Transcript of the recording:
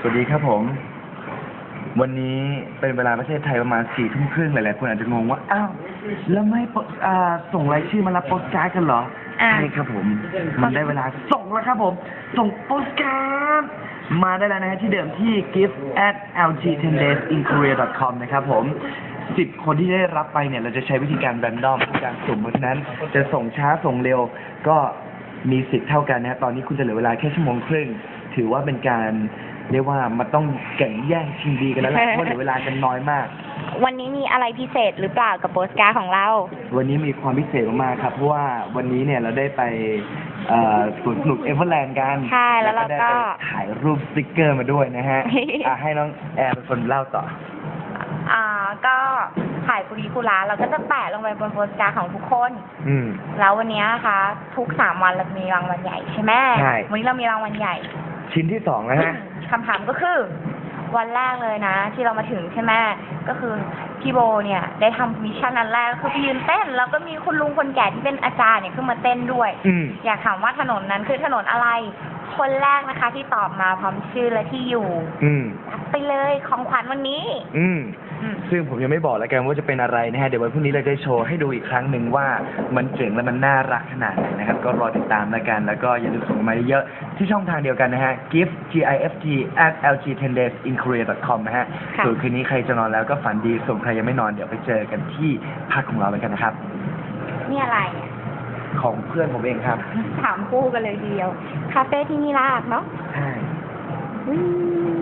สวัสดีครับผม วันนี้เป็นเวลาประเทศไทยประมาณสี่ทุ่มครึ่งหลายๆคนอาจจะงงว่า อ้าว แล้วไม่โปอ่าส่งรายชื่อมารับโปสการ์ดกันเหรอ อ่าใช่ครับผม มันได้เวลาส่งแล้วครับผม ส่งโปสการ์ดมาได้แล้วนะฮะที่เดิมที่ gift at lg10daysinkorea.com นะครับผมสิบคนที่ได้รับไปเนี่ย เราจะใช้วิธีการแรนดอมการสุ่มเพราะฉะนั้น จะส่งช้าส่งเร็วก็ มีสิทธิ์เท่ากันนะฮะตอนนี้คุณจะเหลือเวลาแค่ชั่วโมงครึ่ง ถือว่าเป็นการเรียกว่ามันต้องแข่งแย่งชิงดีกันแล้วแหละเพราะเหลือเวลากันน้อยมาก วันนี้มีอะไรพิเศษหรือเปล่ากับโปสการ์ดของเรา วันนี้มีความพิเศษมากๆครับเพราะว่าวันนี้เนี่ยเราได้ไปเอ่อสวนสนุกเอเวอร์แลนด์กันใช่แล้วเราก็ ได้ไปถ่ายรูปสติกเกอร์มาด้วยนะฮะอะให้น้องแอร์เป็นคนเล่าต่ออ่าก็ ถ่ายคุรีคุราเราก็จะแปะลงไปบนโปสการ์ดของทุกคน อืม แล้ววันนี้นะคะ ทุกสามวันเราจะมีรางวัลใหญ่ใช่ไหมใช่ วันนี้เรามีรางวัลใหญ่ ชิ้นที่สองนะฮะคำถามก็คือ วันแรกเลยนะ ที่เรามาถึงใช่ไหมก็คือพี่โบเนี่ย ได้ทำมิชชั่นอันแรกก็คือไปยืนเต้น แล้วก็มีคุณลุงคนแก่ที่เป็นอาจารย์เนี่ยขึ้นมาเต้นด้วย อืม อยากถามว่าถนนนั้นคือถนนอะไร คนแรกนะคะ ที่ตอบมาพร้อมชื่อและที่อยู่อืมรับไปเลยของขวัญวันนี้ อืมอืม ซึ่งผมยังไม่บอกแล้วกันว่าจะเป็นอะไรนะฮะ เดี๋ยววันพรุ่งนี้เราจะโชว์ให้ดูอีกครั้งหนึ่งว่ามันเจ๋งและมันน่ารักขนาดไหนนะครับ ก็รอติดตามแล้วกัน แล้วก็อย่าลืมส่งมาเยอะๆที่ช่องทางเดียวกันนะฮะ gift gift at lg 10 days in korea com นะฮะค่ะ ส่วนคืนนี้ใครจะนอนแล้วก็ฝันดีส่วนใครยังไม่นอนเดี๋ยวไปเจอกันที่พักของเราแล้วกันนะครับ นี่อะไรอะของเพื่อนผมเองครับถามคู่กันเลยทีเดียว คาเฟ่ที่นี่น่ารักเนาะใช่ อืม